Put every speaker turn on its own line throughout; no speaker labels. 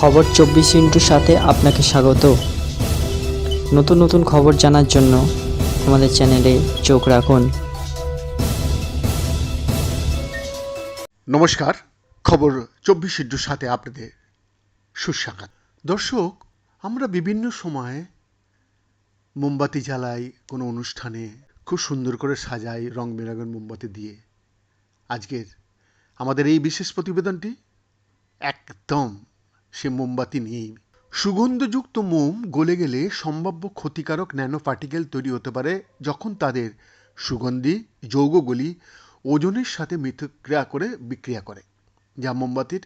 খবর চব্বিশ ইন্টুর সাথে আপনাকে স্বাগত। নতুন নতুন খবর জানার জন্য আমাদের চ্যানেলে চোখ রাখুন।
নমস্কার, খবর চব্বিশ ইন্টুর সাথে আপনাদের সুস্বাগত। দর্শক, আমরা বিভিন্ন সময়ে মোমবাতি জ্বালাই কোনো অনুষ্ঠানে খুব সুন্দর করে সাজাই রং বেরঙের মোমবাতি দিয়ে। আজকের আমাদের এই বিশেষ প্রতিবেদনটি একদম সে মোমবাতি নিয়েই। সুগন্ধযুক্ত মোম গলে গেলে সম্ভাব্য ক্ষতিকারক ন্যানো পার্টিকেল তৈরি হতে পারে যখন তাদের সুগন্ধি, যৌগগুলি ওজনের সাথে মিথক্রিয়া করে বিক্রিয়া করে, যা মোমবাতির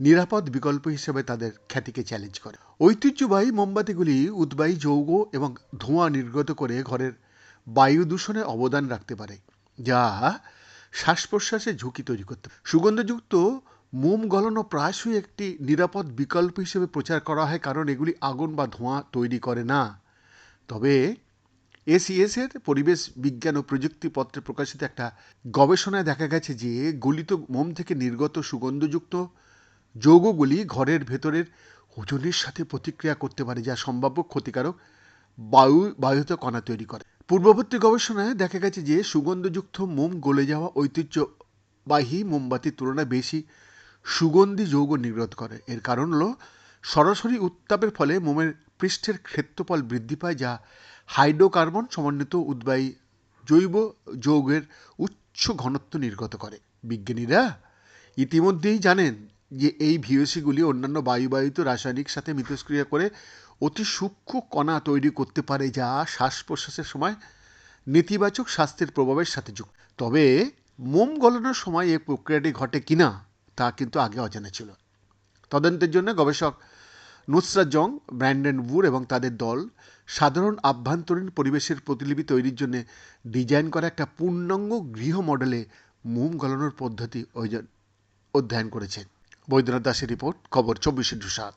নিরাপদ বিকল্প হিসেবে তাদের খ্যাতিকে চ্যালেঞ্জ করে। ঐতিহ্যবাহী মোমবাতিগুলি উদ্বায়ী যৌগ এবং ধোঁয়া নির্গত করে ঘরের বায়ু দূষণে অবদান রাখতে পারে, যা শ্বাস প্রশ্বাসের ঝুঁকি তৈরি করতে সুগন্ধযুক্ত মোম গলানো প্রায়শই একটি নিরাপদ বিকল্প হিসেবে প্রচার করা হয় কারণ এগুলি আগুন বা ধোঁয়া তৈরি করে না। তবে এসিএস এর পরিবেশ বিজ্ঞান ও প্রযুক্তি পত্রে প্রকাশিত একটা গবেষণায় দেখা গেছে যে গলিত মোম থেকে নির্গত সুগন্ধযুক্ত যৌগগুলি ঘরের ভেতরের ওজনের সাথে প্রতিক্রিয়া করতে পারে, যা সম্ভাব্য ক্ষতিকারক বায়ু, বায়ুতে কণা তৈরি করে। পূর্ববর্তী গবেষণায় দেখা গেছে যে সুগন্ধযুক্ত মোম গলে যাওয়া ঐতিহ্যবাহী মোমবাতির তুলনায় বেশি সুগন্ধি যৌগ নির্গত করে। এর কারণ হলো, সরাসরি উত্তাপের ফলে মোমের পৃষ্ঠের ক্ষেত্রফল বৃদ্ধি পায়, যা হাইড্রোকার্বন সমন্বিত উদ্বায়ী জৈব যৌগের উচ্চ ঘনত্ব নির্গত করে। বিজ্ঞানীরা ইতিমধ্যেই জানেন যে এই ভিওসিগুলি অন্যান্য বায়ুবাহিত রাসায়নিক সাথে মিথস্ক্রিয়া করে অতি সূক্ষ্ম কণা তৈরি করতে পারে, যা শ্বাস প্রশ্বাসের সময় নেতিবাচক স্বাস্থ্যের প্রভাবের সাথে যুক্ত। তবে মোম গলানোর সময় এই প্রক্রিয়াটি ঘটে কিনা তা কিন্তু আগে অজানা ছিল। তদন্তের জন্য গবেষক নুসরা জং, ব্র্যান্ডেন উড এবং তাদের দল সাধারণ আভ্যন্তরীণ পরিবেশের প্রতিলিপি তৈরির জন্য ডিজাইন করা একটা পূর্ণাঙ্গ গৃহ মডেলে মোম গলানোর পদ্ধতি অধ্যয়ন করেছেন বৈদ্যনাথ দাসের রিপোর্ট, খবর চব্বিশে সাত